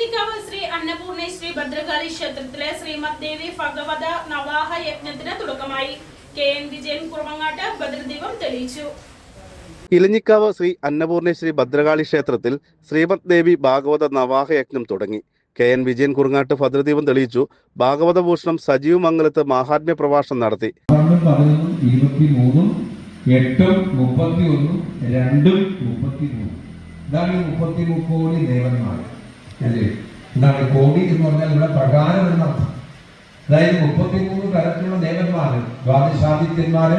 ഇലഞ്ഞിക്കാവ് ശ്രീ അന്നപൂർണേശ്വരി ഭദ്രകാളി ക്ഷേത്രത്തിലെ ശ്രീമദ് ദേവി ഭഗവത നവാഹ യജ്ഞത്തിന് തുടക്കമായി. കെ എൻ വിജയൻ കുറുമങ്ങാട്ട് ഭദ്രദീപം തെളിയിച്ചു. ഇലഞ്ഞിക്കാവ് ശ്രീ അന്നപൂർണേശ്വരി ഭദ്രകാളി ക്ഷേത്രത്തിൽ ശ്രീമദ് ദേവി ഭാഗവത നവാഹ യജ്ഞം തുടങ്ങി. കെ എൻ വിജയൻ കുറുങ്ങാട്ട് ഭദ്രദീപം തെളിയിച്ചു. ഭാഗവത ഭൂഷണം സജീവ് മംഗലത്ത് മാഹാത്മ്യ പ്രഭാഷണം നടത്തി. എട്ടും മുപ്പത്തി ഒന്നും രണ്ടും മുപ്പത്തി മൂന്നും ഇതാണ് ഈ മുപ്പത്തി മുക്കോടി ദേവന്മാർ. അല്ലേ? എന്താണ് കോടി എന്ന് പറഞ്ഞാൽ ഇവിടെ പ്രകാരം എന്നർത്ഥം അതായത് മുപ്പത്തിമൂന്ന് തരത്തിലുള്ള ദേവന്മാർ ദ്വാദശാദിത്യന്മാർ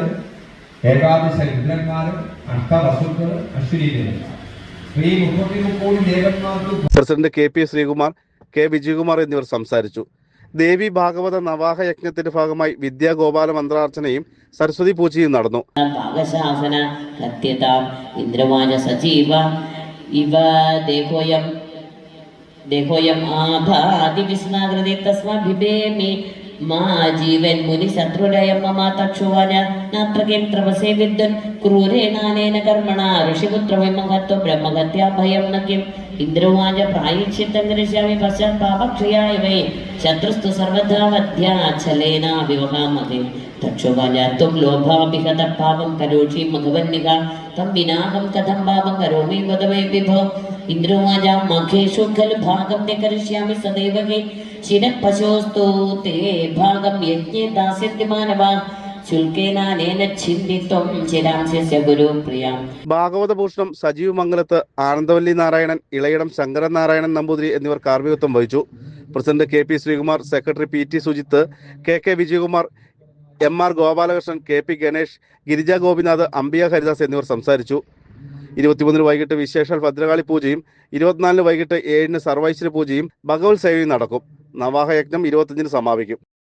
ഏകാദശ രുദ്രന്മാർ അഷ്ടവസുക്കൾ ഈ മുപ്പത്തി ദേവന്മാർക്ക് president K P Sreekumar K Vijayakumar എന്നിവർ സംസാരിച്ചു. ദേവി ഭാഗവത നവാഹ യജ്ഞത്തിന്റെ ഭാഗമായി വിദ്യാഗോപാല മന്ത്രാർച്ചനയും സരസ്വതി പൂജയും നടന്നു. ഭാഗശാസന കത്യതാം ഇന്ദ്രവാച സജീവ. ഇവ ദേഹോയം ദേഹോയം ആഭാതി വിസ്നാകൃതി തസ്മാഭിഭേമി മാ ജീവൻ മുനി ശത്രുരയം മമ തക്ഷുവാന. നാത്രകിം ത്രപസേ വിദ്വൻ. ക്രൂരേണാനേന കർമ്മണ. ഋഷിപുത്ര വിമഹത്വ ബ്രഹ്മഹത്യാ ഭയം ന കിം. ഇന്ദ്രവാച പ്രായശ്ചിത്തം കരിഷ്യാമി പശ്ചാത് പാപക്ഷയായ വൈ ശത്രുസ്തു സർവഥാ വധ്യാച്ഛലേന വിവഹാമതേ തക്ഷുവാച ത്വം ലോഭാഭിഹത പാപം കരോഷി മഘവന്നിക തം വിനാഹം കഥം പാപം കരോമി വദ മേ വിഭോ ഇന്ദ്രവാച മഖേഷു ഖലു ഭാഗം തെ കരിഷ്യാമി സദൈവ ഹി ശിരപശോസ്തു തേ ഭാഗം യജ്ഞേ പ്രിയാം. ഭാഗവത ഭൂഷണം സജീവ് മംഗലത്ത് ആനന്ദവല്ലി നാരായണൻ ഇളയിടം ശങ്കരൻ നാരായണൻ നമ്പൂതിരി എന്നിവർ കാർമികത്വം വഹിച്ചു. President K P Sreekumar secretary P T Sujith K K Vijayakumar M R Gopalakrishnan K P Ganesh Girija Gopinath Ambiya Haridas എന്നിവർ സംസാരിച്ചു. ഇരുപത്തിമൂന്നിന് വൈകിട്ട് വിശേഷാൽ ഭദ്രകാളി പൂജയും ഇരുപത്തിനാലിന് വൈകിട്ട് ഏഴിന് സർവൈശ്വര്യ പൂജയും ഭഗവത് സേവയും നടക്കും. നവാഹയജ്ഞം ഇരുപത്തിയഞ്ചിന് സമാപിക്കും.